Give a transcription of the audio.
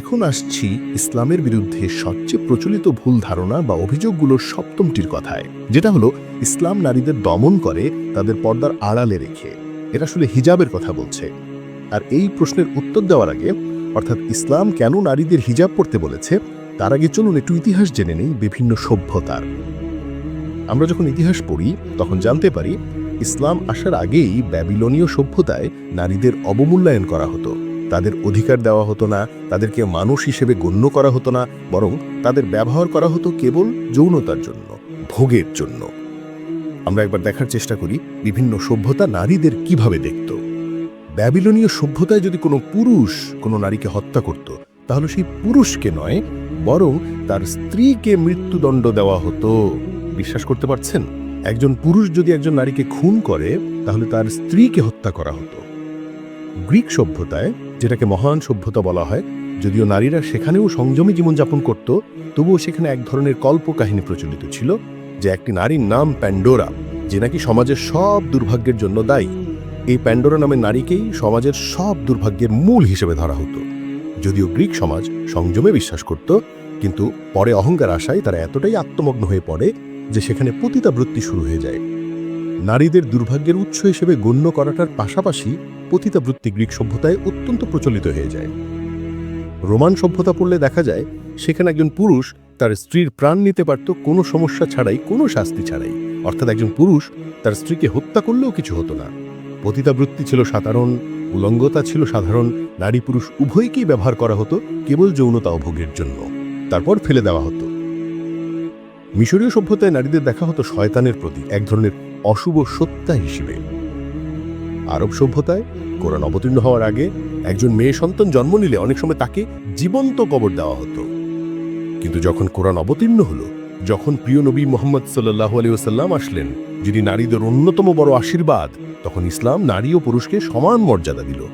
এখন আসছি ইসলামের বিরুদ্ধে সবচেয়ে প্রচলিত ভুল ধারণা বা অভিযোগগুলোর সপ্তমটির কথায়, যেটা হলো ইসলাম নারীদের দমন করে তাদের পর্দার আড়ালে রেখে। এটা আসলে হিজাবের কথা বলছে। আর এই প্রশ্নের উত্তর দেওয়ার আগে, অর্থাৎ ইসলাম কেন নারীদের হিজাব পড়তে বলেছে, তার আগে চলুন একটু ইতিহাস জেনে নেই বিভিন্ন সভ্যতার। আমরা যখন ইতিহাস পড়ি, তখন জানতে পারি, ইসলাম আসার আগেই ব্যাবিলনীয় সভ্যতায় নারীদের অবমূল্যায়ন করা হতো। তাদের অধিকার দেওয়া হতো না, তাদেরকে মানুষ হিসেবে গণ্য করা হতো না, বরং তাদের ব্যবহার করা হতো কেবল যৌনতার জন্য, ভোগের জন্য। আমরা একবার দেখার চেষ্টা করি বিভিন্ন সভ্যতা নারীদের কীভাবে দেখত। ব্যাবিলনীয় সভ্যতায় যদি কোনো পুরুষ কোনো নারীকে হত্যা করত, তাহলে সেই পুরুষকে নয়, বরং তার স্ত্রীকে মৃত্যুদণ্ড দেওয়া হতো। বিশ্বাস করতে পারছেন? একজন পুরুষ যদি একজন নারীকে খুন করে, তাহলে তার স্ত্রীকে হত্যা করা হতো। গ্রিক সভ্যতায় যেটাকে মহান সভ্যতা বলা হয়, যদিও নারীরা সেখানেও সংযমী জীবনযাপন করত, তবুও সেখানে এক ধরনের কল্পকাহিনী প্রচলিত ছিল, যে একটি নারীর নাম প্যান্ডোরা, যে নাকি সমাজের সব দুর্ভাগ্যের জন্য দায়ী। এই প্যান্ডোরা নামের নারীকেই সমাজের সব দুর্ভাগ্যের মূল হিসেবে ধরা হতো। যদিও গ্রিক সমাজ সংযমে বিশ্বাস করত, কিন্তু পরে অহংকার আশায় তারা এতটাই আত্মমগ্ন হয়ে পড়ে, যে সেখানে পতিতাবৃত্তি শুরু হয়ে যায়। নারীদের দুর্ভাগ্যের উৎস হিসেবে গণ্য করাটার পাশাপাশি পতিতাবৃত্তি গ্রিক সভ্যতায় অত্যন্ত প্রচলিত হয়ে যায়। রোমান সভ্যতা পড়লে দেখা যায়, সেখানে একজন পুরুষ তার স্ত্রীর প্রাণ নিতে পারত, কোনো সমস্যা ছাড়াই, কোনো শাস্তি ছাড়াই। অর্থাৎ একজন পুরুষ তার স্ত্রীকে হত্যা করলেও কিছু হতো না। পতিতাবৃত্তি ছিল সাধারণ, উলঙ্গতা ছিল সাধারণ, নারী পুরুষ উভয়কেই ব্যবহার করা হতো, কেবল যৌনতা অভোগের জন্য। তারপর ফেলে দেওয়া হতো। মিশরীয় সভ্যতায় নারীদের দেখা হতো শয়তানের প্রতি এক ধরনের অশুভ সত্তা হিসেবে। আরব সভ্যতায়, কোরআন অবতীর্ণ হওয়ার আগে একজন মেয়ে সন্তান জন্ম নিলে অনেক সময় তাকে জীবন্ত কবর দেওয়া হতো। কিন্তু যখন কোরআন অবতীর্ণ হলো, যখন প্রিয় নবী মোহাম্মদ সাল্লাহ আলিয়াল্লাম আসলেন, যিনি নারীদের অন্যতম বড় আশীর্বাদ, তখন ইসলাম নারী ও পুরুষকে সমান মর্যাদা দিল।